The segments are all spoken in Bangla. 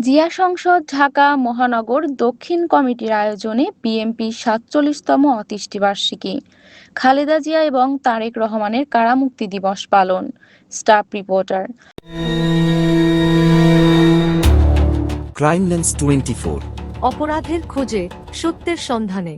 জিয়া সংসদ ঢাকা মহানগর দক্ষিণ কমিটির আয়োজনে বিএনপি সাতচল্লিশতম অতিষ্ঠিবার্ষিকী খালেদা জিয়া এবং তারেক রহমানের কারামুক্তি দিবস পালন। Staff reporter. Crime lens twenty অপরাধের খোঁজে সত্যের সন্ধানে।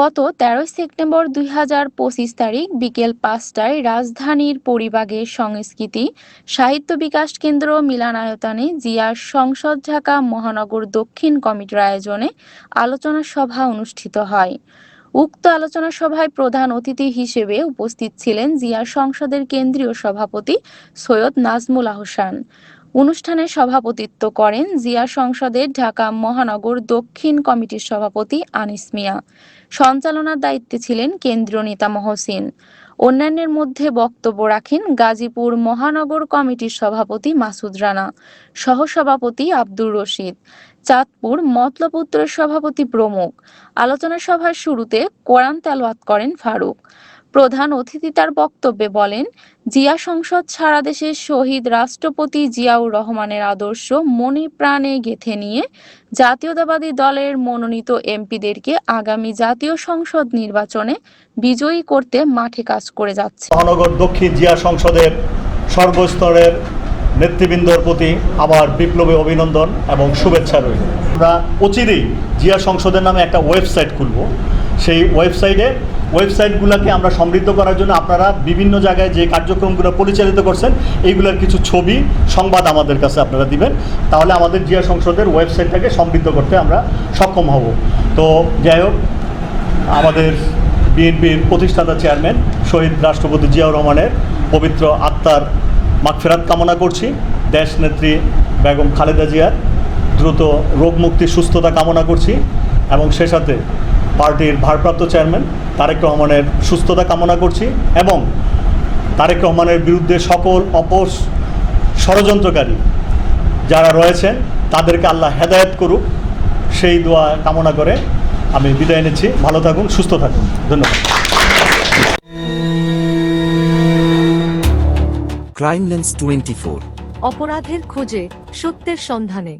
গত তেরোই সেপ্টেম্বর দুই হাজার পঁচিশ তারিখ বিকেল পাঁচটায় রাজধানীর পরিবাগের সংস্কৃতি, সাহিত্য বিকাশ কেন্দ্র মিলানায়তনে জিয়ার সংসদ ঢাকা মহানগর দক্ষিণ কমিটির আয়োজনে আলোচনা সভা অনুষ্ঠিত হয়। উক্ত আলোচনা সভায় প্রধান অতিথি হিসেবে উপস্থিত ছিলেন জিয়া সংসদের কেন্দ্রীয় সভাপতি সৈয়দ নাজমুল আহসান। অনুষ্ঠানে সভাপতিত্ব করেন জিয়া সংসদের ঢাকা মহানগর দক্ষিণ কমিটির সভাপতি আনিস মিয়া। সঞ্চালনার দায়িত্বে ছিলেন কেন্দ্রীয় নেতা মহসিন। অন্যান্যের মধ্যে বক্তব্য রাখেন গাজীপুর মহানগর কমিটির সভাপতি মাসুদ রানা, সহসভাপতি আব্দুর রশিদ, চাঁদপুর মতলপুত্রের সভাপতি প্রমুখ। আলোচনা সভার শুরুতে কোরআন তেলাওয়াত করেন ফারুক। প্রধান অতিথি তার বক্তব্যে বলেন, জিয়া সংসদ সারা দেশের শহীদ রাষ্ট্রপতি জিয়াউর রহমানের আদর্শ মনে প্রাণে গেঁথে নিয়ে জাতীয়তাবাদী দলের মনোনীত এমপিদেরকে আগামী জাতীয় সংসদ নির্বাচনে বিজয়ী করতে মাঠে কাজ করে যাচ্ছে। মহানগর দক্ষিণ জিয়া সংসদের সর্বস্তরের নেতৃবৃন্দর প্রতি আমার বিপ্লবী অভিনন্দন এবং শুভেচ্ছা রইল। আমরা অচিরেই জিয়া সংসদের নামে একটা ওয়েবসাইট খুলব। সেই ওয়েবসাইটে ওয়েবসাইটগুলোকে আমরা সমৃদ্ধ করার জন্য আপনারা বিভিন্ন জায়গায় যে কার্যক্রমগুলো পরিচালিত করছেন, এইগুলোর কিছু ছবি, সংবাদ আমাদের কাছে আপনারা দিবেন। তাহলে আমাদের জিয়া সংসদের ওয়েবসাইটটাকে সমৃদ্ধ করতে আমরা সক্ষম হব। তো যাই হোক, আমাদের বিএনপির প্রতিষ্ঠাতা চেয়ারম্যান শহীদ রাষ্ট্রপতি জিয়াউর রহমানের পবিত্র আত্মার মাগফেরাত কামনা করছি। দেশ নেত্রী বেগম খালেদা জিয়ার দ্রুত রোগমুক্তি, সুস্থতা কামনা করছি। এবং সে সাথে পার্টির ভারপ্রাপ্ত চেয়ারম্যান তারেক রহমানের সুস্থতা কামনা করছি এবং তারেক রহমানের বিরুদ্ধে সকল অপর ষড়যন্ত্রকারী যারা রয়েছেন তাদেরকে আল্লাহ হেদায়েত করুক। সেই দোয়া কামনা করে আমি বিদায় নিচ্ছি। ভালো থাকুন সুস্থ থাকুন। ধন্যবাদ। ক্রাইম লেন্স টোয়েন্টি ফোর অপরাধের খোঁজে সত্যের সন্ধানে।